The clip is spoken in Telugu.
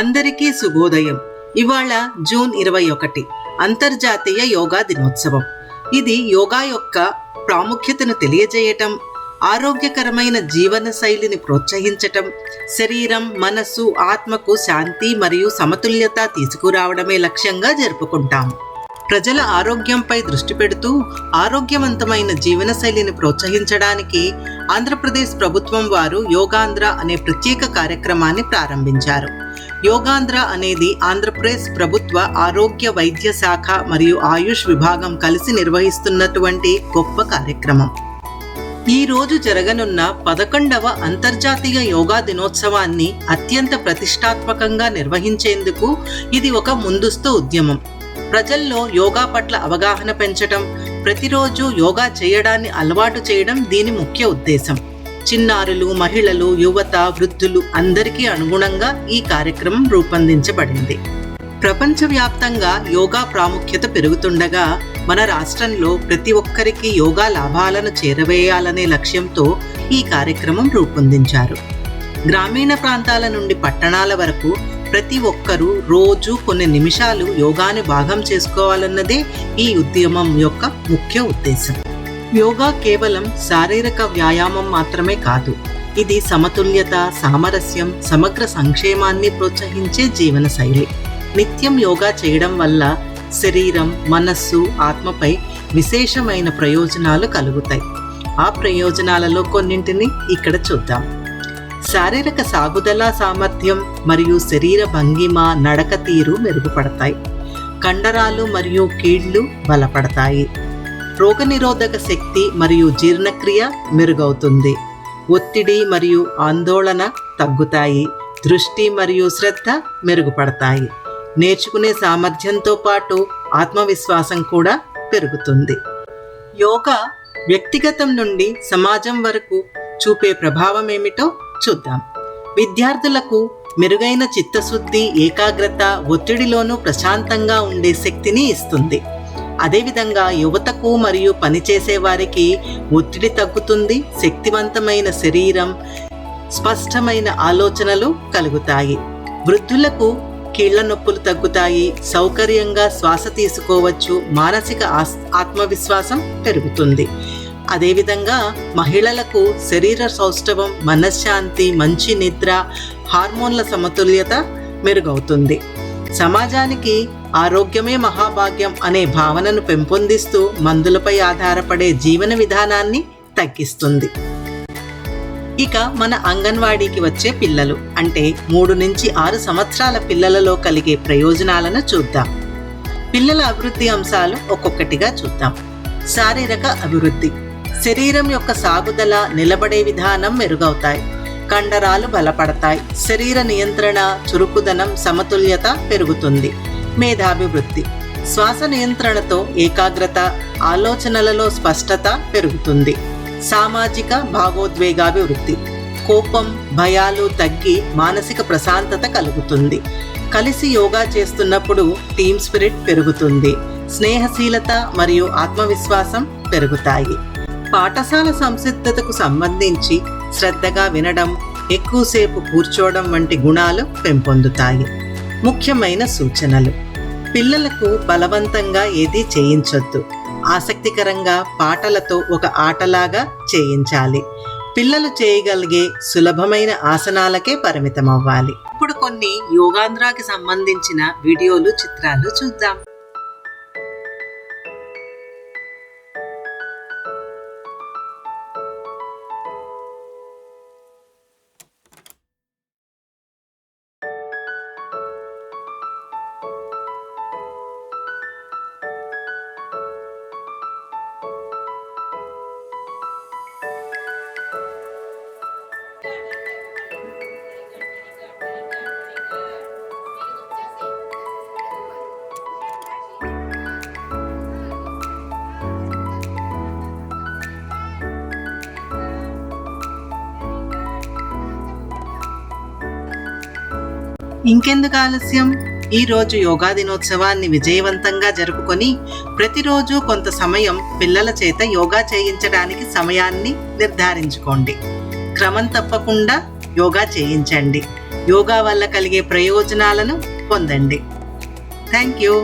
అందరికీ శుభోదయం. ఇవాళ జూన్ ఇరవై ఒకటి అంతర్జాతీయ యోగా దినోత్సవం. ఇది యోగా యొక్క ప్రాముఖ్యతను తెలియజేయటం ఆరోగ్యకరమైన జీవన శైలిని ప్రోత్సహించటం శరీరం మనస్సు ఆత్మకు శాంతి మరియు సమతుల్యత తీసుకురావడమే లక్ష్యంగా జరుపుకుంటాం ప్రజల ఆరోగ్యంపై దృష్టి పెడుతూ ఆరోగ్యవంతమైన జీవనశైలిని ప్రోత్సహించడానికి ఆంధ్రప్రదేశ్ ప్రభుత్వం వారు యోగాంధ్ర అనే ప్రత్యేక కార్యక్రమాన్ని ప్రారంభించారు. యోగాంధ్ర అనేది ఆంధ్రప్రదేశ్ ప్రభుత్వ ఆరోగ్య వైద్య శాఖ మరియు ఆయుష్ విభాగం కలిసి నిర్వహిస్తున్నటువంటి గొప్ప కార్యక్రమం. ఈ రోజు జరగనున్న పదకొండవ అంతర్జాతీయ యోగా దినోత్సవాన్ని అత్యంత ప్రతిష్టాత్మకంగా నిర్వహించేందుకు ఇది ఒక ముందస్తు ఉద్యమం. ప్రజల్లో యోగా పట్ల అవగాహన పెంచటం ప్రతిరోజు యోగా చేయడాన్ని అలవాటు చేయడం దీని ముఖ్య ఉద్దేశం. చిన్నారులు మహిళలు యువత వృద్ధులు అందరికీ అనుగుణంగా ఈ కార్యక్రమం రూపొందించబడింది. ప్రపంచవ్యాప్తంగా యోగా ప్రాముఖ్యత పెరుగుతుండగా మన రాష్ట్రంలో ప్రతి ఒక్కరికి యోగా లాభాలను చేరవేయాలనే లక్ష్యంతో ఈ కార్యక్రమం రూపొందించారు. గ్రామీణ ప్రాంతాల నుండి పట్టణాల వరకు ప్రతి ఒక్కరూ రోజు కొన్ని నిమిషాలు యోగాని భాగం చేసుకోవాలన్నదే ఈ ఉద్యమం యొక్క ముఖ్య ఉద్దేశం. యోగా కేవలం శారీరక వ్యాయామం మాత్రమే కాదు ఇది సమతుల్యత సామరస్యం సమగ్ర సంక్షేమాన్ని ప్రోత్సహించే జీవనశైలి నిత్యం యోగా చేయడం వల్ల శరీరం మనస్సు ఆత్మపై విశేషమైన ప్రయోజనాలు కలుగుతాయి. ఆ ప్రయోజనాలలో కొన్నింటిని ఇక్కడ చూద్దాం. శారీరక సాగుదల సామర్థ్యం మరియు శరీర భంగిమ నడక తీరు మెరుగుపడతాయి. కండరాలు మరియు కీళ్ళు బలపడతాయి. రోగనిరోధక శక్తి మరియు జీర్ణక్రియ మెరుగవుతుంది. ఒత్తిడి మరియు ఆందోళన తగ్గుతాయి. దృష్టి మరియు శ్రద్ధ మెరుగుపడతాయి. నేర్చుకునే సామర్థ్యంతో పాటు ఆత్మవిశ్వాసం కూడా పెరుగుతుంది. యోగా వ్యక్తిగతం నుండి సమాజం వరకు చూపే ప్రభావం ఏమిటో చూద్దాం. విద్యార్థులకు మెరుగైన చిత్తశుద్ధి ఏకాగ్రత ఒత్తిడిలోనూ ప్రశాంతంగా ఉండే శక్తిని ఇస్తుంది. అదేవిధంగా యువతకు మరియు పనిచేసే వారికి ఒత్తిడి తగ్గుతుంది శక్తివంతమైన శరీరం స్పష్టమైన ఆలోచనలు కలుగుతాయి. వృద్ధులకు కీళ్ళ నొప్పులు తగ్గుతాయి సౌకర్యంగా శ్వాస తీసుకోవచ్చు మానసిక ఆస్- ఆత్మవిశ్వాసం పెరుగుతుంది. అదేవిధంగా మహిళలకు శరీర సౌష్ఠవం మనశ్శాంతి మంచి నిద్ర హార్మోన్ల సమతుల్యత మెరుగవుతుంది. సమాజానికి ఆరోగ్యమే మహాభాగ్యం అనే భావనను పెంపొందిస్తూ మందులపై ఆధారపడే జీవన విధానాన్ని తగ్గిస్తుంది. ఇక మన అంగన్వాడీకి వచ్చే పిల్లలు అంటే మూడు నుంచి ఆరు సంవత్సరాల పిల్లలలో కలిగే ప్రయోజనాలను చూద్దాం. పిల్లల అభివృద్ధి అంశాలు ఒక్కొక్కటిగా చూద్దాం. శారీరక అభివృద్ధి. శరీరం యొక్క సాగుదల నిలబడే విధానం మెరుగవుతాయి. కండరాలు బలపడతాయి. శరీర నియంత్రణ చురుకుదనం సమతుల్యత పెరుగుతుంది. మేధాభివృద్ధి. శ్వాస నియంత్రణతో ఏకాగ్రత ఆలోచనలలో స్పష్టత పెరుగుతుంది. సామాజిక భావోద్వేగాభివృద్ధి. కోపం భయాలు తగ్గి మానసిక ప్రశాంతత కలుగుతుంది. కలిసి యోగా చేస్తున్నప్పుడు టీమ్ స్పిరిట్ పెరుగుతుంది. స్నేహశీలత మరియు ఆత్మవిశ్వాసం పెరుగుతాయి. పాఠశాల సంసిద్ధతకు సంబంధించి శ్రద్ధగా వినడం ఎక్కువసేపు కూర్చోవడం వంటి గుణాలు పెంపొందుతాయి. ముఖ్యమైన సూచనలు. పిల్లలకు బలవంతంగా ఏదీ చేయించొద్దు. ఆసక్తికరంగా పాటలతో ఒక ఆటలాగా చేయించాలి. పిల్లలు చేయగలిగే సులభమైన ఆసనాలకే పరిమితం అవ్వాలి ఇప్పుడు కొన్ని యోగాంధ్రాకి సంబంధించిన వీడియోలు చిత్రాలు చూద్దాం. ఇంకెందుకు ఆలస్యం? ఈ రోజు యోగా దినోత్సవాన్ని విజయవంతంగా జరుపుకొని ప్రతిరోజు కొంత సమయం పిల్లల చేత యోగా చేయించడానికి సమయాన్ని నిర్ధారించుకోండి. క్రమం తప్పకుండా యోగా చేయించండి. యోగా వల్ల కలిగే ప్రయోజనాలను పొందండి. Thank you.